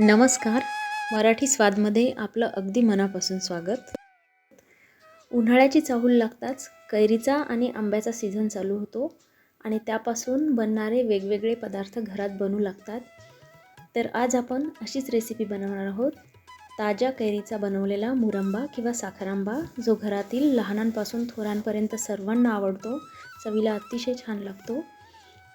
नमस्कार. मराठी स्वादमध्ये आपलं अगदी मनापासून स्वागत. उन्हाळ्याची चाहूल लागताच कैरीचा आणि आंब्याचा सीझन चालू होतो आणि त्यापासून बनणारे वेगवेगळे पदार्थ घरात बनू लागतात. तर आज आपण अशीच रेसिपी बनवणार आहोत. ताज्या कैरीचा बनवलेला मुरंबा किंवा साखरांबा जो घरातील लहानांपासून थोरांपर्यंत सर्वांना आवडतो चवीला अतिशय छान लागतो.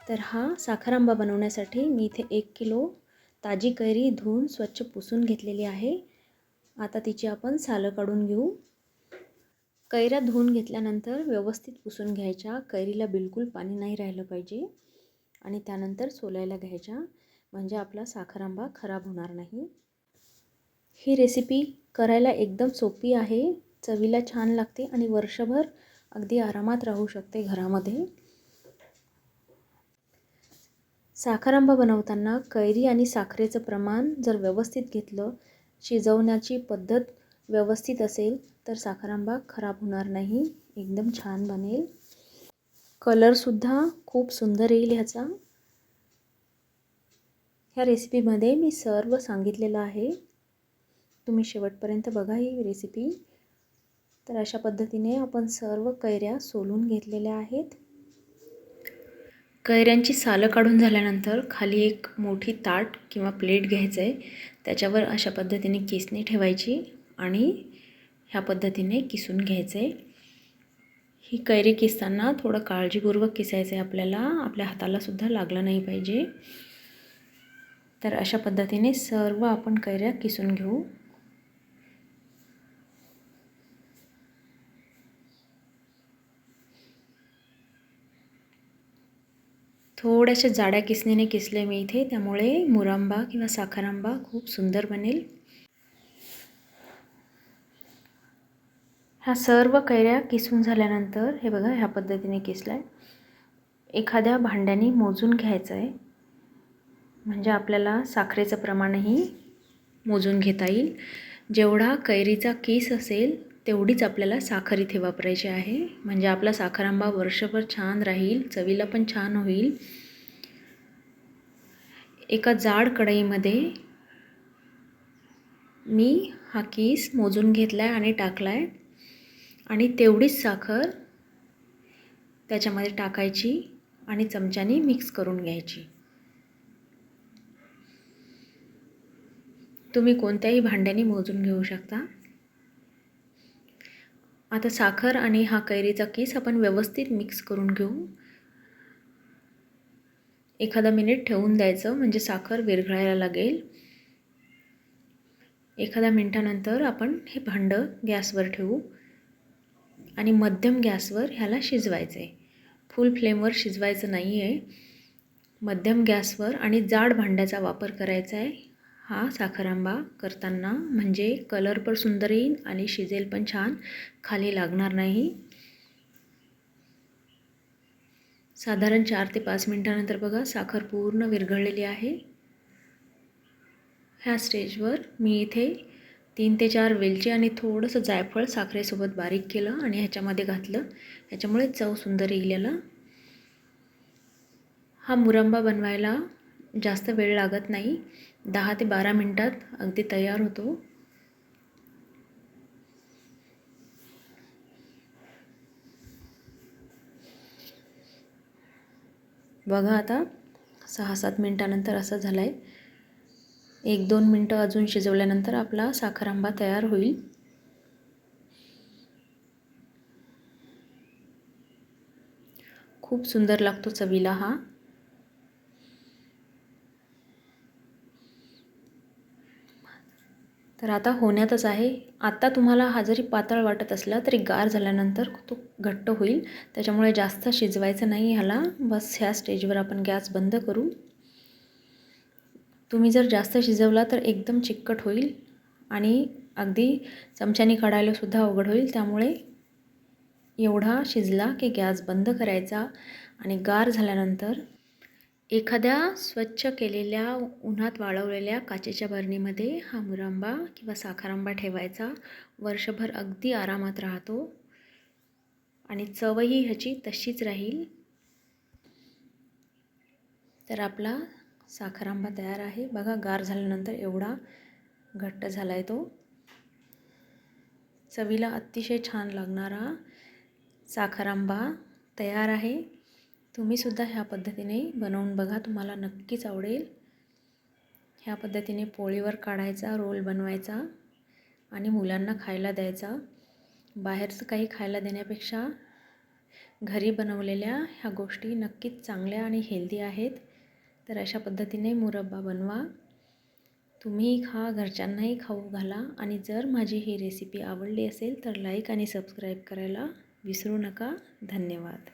तर हा साखरांबा बनवण्यासाठी मी इथे एक किलो ताजी कैरी धुवून स्वच्छ पुसून घेतलेली आहे. आता तिची आपण सालं काढून घेऊ. कैऱ्या धुवून घेतल्यानंतर व्यवस्थित पुसून घ्यायच्या. कैरीला बिलकुल पाणी नाही राहिलं पाहिजे. आणि त्यानंतर सोलायला घ्यायच्या. म्हणजे आपला साखरांबा खराब होणार नाही. ही रेसिपी करायला एकदम सोपी आहे. चवीला छान लागते आणि वर्षभर अगदी आरामात राहू शकते घरामध्ये. साखरांबा बनवताना कैरी आणि साखरेचं प्रमाण जर व्यवस्थित घेतलं शिजवण्याची पद्धत व्यवस्थित असेल तर साखरांबा खराब होणार नाही. एकदम छान बनेल. कलरसुद्धा खूप सुंदर येईल ह्याचा. ह्या रेसिपीमध्ये मी सर्व सांगितलेलं आहे. तुम्ही शेवटपर्यंत बघा ही रेसिपी. तर अशा पद्धतीने आपण सर्व कैऱ्या सोलून घेतलेल्या आहेत. कैऱ्यांची सालं काढून झाल्यानंतर खाली एक मोठी ताट किंवा प्लेट घ्यायचं आहे त्याच्यावर अशा पद्धतीने किसणी ठेवायची आणि ह्या पद्धतीने किसून घ्यायचं आहे ही कैरी किसताना थोडं काळजीपूर्वक किसायचं आहे आपल्याला. आपल्या हातालासुद्धा लागलं नाही पाहिजे. तर अशा पद्धतीने सर्व आपण कैऱ्या किसून घेऊ. थोड्याशा जाड्या किसणीने किसले मी इथे. त्यामुळे मुरांबा किंवा साखरांबा खूप सुंदर बनेल. ह्या सर्व कैऱ्या किसून झाल्यानंतर हे बघा ह्या पद्धतीने किसला आहे एखाद्या भांड्याने मोजून घ्यायचं आहे म्हणजे आपल्याला साखरेचं प्रमाणही मोजून घेता येईल. जेवढा कैरीचा केस असेल तेवढीच आपल्याला साखर इथे वापरायची आहे. म्हणजे आपला साखर आंबा वर्षभर छान राहील चवीला पण छान होईल. एका जाड कढईमध्ये मी हा केस मोजून घेतला आहे आणि टाकला आहे आणि तेवढीच साखर त्याच्यामध्ये टाकायची आणि चमच्याने मिक्स करून घ्यायची. तुम्ही कोणत्याही भांड्याने मोजून घेऊ शकता. आता साखर आणि हा कैरीचा केस आपण व्यवस्थित मिक्स करून घेऊ. एखादा मिनिट ठेवून द्यायचं म्हणजे साखर विरघळायला लागेल. एखाद्या मिनटानंतर आपण हे भांडं गॅसवर ठेवू. आणि मध्यम गॅसवर ह्याला शिजवायचं आहे फुल फ्लेमवर शिजवायचं नाही आहे मध्यम गॅसवर आणि जाड भांड्याचा वापर करायचा आहे हा साखरांबा करताना म्हणजे कलर पण सुंदर येईल आणि शिजेल पण छान. खाली लागणार नाही. साधारण चार ते पाच मिनटानंतर बघा साखर पूर्ण विरघळलेली आहे. ह्या स्टेजवर मी इथे तीन ते चार वेलची आणि थोडंसं जायफळ साखरेसोबत बारीक केलं आणि ह्याच्यामध्ये घातलं. ह्याच्यामुळे चव सुंदर येईल याला. हा मुरंबा बनवायला जास्त वेळ लागत नाही. दहा ते बारा मिनटात अगदी तयार होतो. बघा आता सहा सात मिनटानंतर असं झालं आहे एक दोन मिनटं अजून शिजवल्यानंतर आपला साखर आंबा तयार होईल. खूप सुंदर लागतो चवीला हा. तर आता होण्यातच आहे. आता तुम्हाला हा जरी पातळ वाटत असला तरी गार झाल्यानंतर तो घट्ट होईल. त्याच्यामुळे जास्त शिजवायचं नाही ह्याला. बस ह्या स्टेजवर आपण गॅस बंद करू. तुम्ही जर जास्त शिजवला तर एकदम चिकट होईल आणि अगदी चमच्याने काढायलासुद्धा अवघड होईल. त्यामुळे एवढा शिजला की गॅस बंद करायचा आणि गार झाल्यानंतर एखाद्या स्वच्छ केलेल्या उन्हात वाळवलेल्या काचेच्या बरणीमध्ये हा मुरांबा किंवा साखरांबा ठेवायचा. वर्षभर अगदी आरामात राहतो आणि चवही ह्याची तशीच राहील. तर आपला साखरांबा तयार आहे. बघा गार झाल्यानंतर एवढा घट्ट झाला आहे तो. चवीला अतिशय छान लागणारा साखरांबा तयार आहे. तुम्हीसुद्धा ह्या पद्धतीने बनवून बघा तुम्हाला नक्कीच आवडेल. ह्या पद्धतीने पोळीवर काढायचा रोल बनवायचा आणि मुलांना खायला द्यायचा. बाहेरचं काही खायला देण्यापेक्षा घरी बनवलेल्या ह्या गोष्टी नक्कीच चांगल्या आणि हेल्दी आहेत. तर अशा पद्धतीने मुरब्बा बनवा. तुम्ही खा घरच्यांनाही खाऊ घाला आणि जर माझी ही रेसिपी आवडली असेल तर लाईक आणि सबस्क्राईब करायला विसरू नका. धन्यवाद.